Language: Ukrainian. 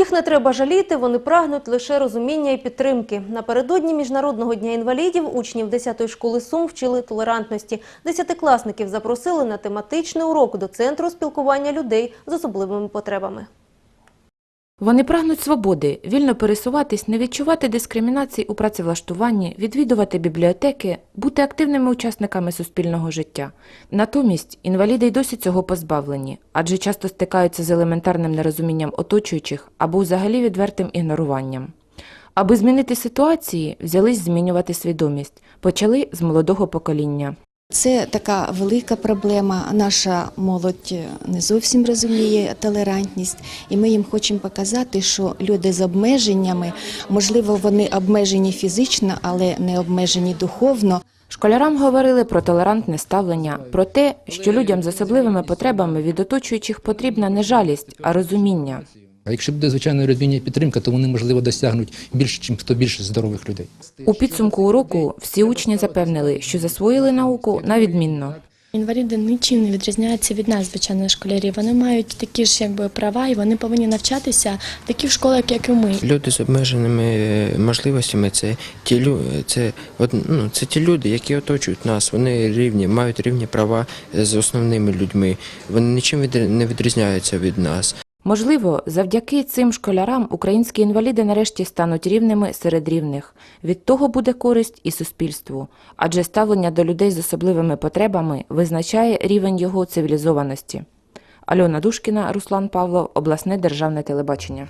Їх не треба жаліти, вони прагнуть лише розуміння і підтримки. Напередодні Міжнародного дня інвалідів учнів 10-ї школи Сум вчили толерантності. Десятикласників запросили на тематичний урок до Центру спілкування людей з особливими потребами. Вони прагнуть свободи, вільно пересуватись, не відчувати дискримінацій у працевлаштуванні, відвідувати бібліотеки, бути активними учасниками суспільного життя. Натомість інваліди й досі цього позбавлені, адже часто стикаються з елементарним нерозумінням оточуючих або взагалі відвертим ігноруванням. Аби змінити ситуації, взялись змінювати свідомість. Почали з молодого покоління. Це така велика проблема. Наша молодь не зовсім розуміє толерантність, і ми їм хочемо показати, що люди з обмеженнями, можливо, вони обмежені фізично, але не обмежені духовно. Школярам говорили про толерантне ставлення, про те, що людям з особливими потребами від оточуючих потрібна не жалість, а розуміння. А якщо буде звичайно розуміння підтримка, то вони можливо досягнуть більше, ніж хто більше здорових людей. У підсумку уроку всі учні запевнили, що засвоїли науку на відмінно. Інваліди нічим не відрізняються від нас, звичайно, школярів. Вони мають такі ж якби права, і вони повинні навчатися в таких школах, як і ми. Люди з обмеженими е, можливостями це ті лю- це, ну, це ті люди, які оточують нас. Вони рівні, мають рівні права з основними людьми. Вони нічим не відрізняються від нас. Можливо, завдяки цим школярам українські інваліди нарешті стануть рівними серед рівних. Від того буде користь і суспільству, адже ставлення до людей з особливими потребами визначає рівень його цивілізованості. Альона Душкіна, Руслан Павлов, обласне державне телебачення.